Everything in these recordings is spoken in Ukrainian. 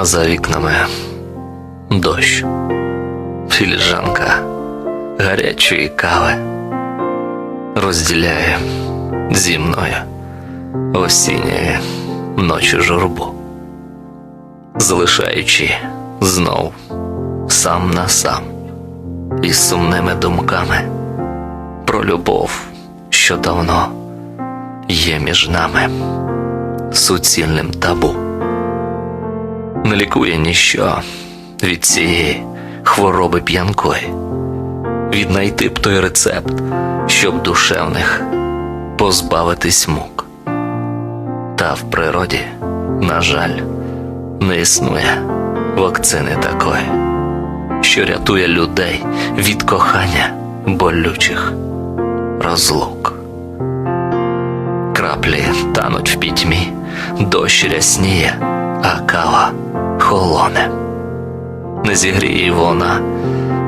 а за вікнами дощ, філіжанка гарячої кави розділяє зі мною осінньої ночі журбу, залишаючи знов сам на сам із сумними думками про любов, що давно є між нами суцільним табу. Не лікує ніщо від цієї хвороби п'янкої, віднайти б той рецепт, щоб душевних позбавитись мук. Та в природі, на жаль, не існує вакцини такої, що рятує людей від кохання болючих розлук. Краплі тануть в пітьмі, дощ рясніє, а холоне. Не зігріє вона,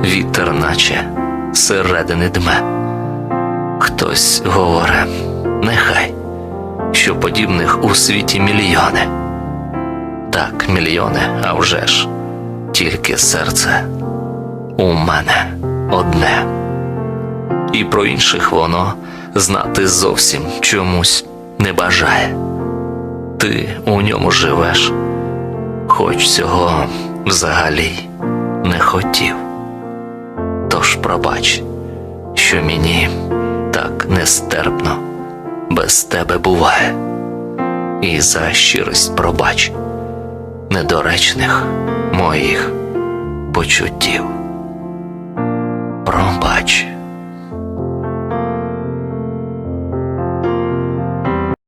вітер наче середини дме. Хтось говорить, нехай, що подібних у світі мільйони. Так, мільйони, а вже ж, тільки серце у мене одне. І про інших воно знати зовсім чомусь не бажає. Ти у ньому живеш, хоч цього взагалі не хотів. Тож пробач, що мені так нестерпно без тебе буває, і за щирість пробач недоречних моїх почуттів. Пробач.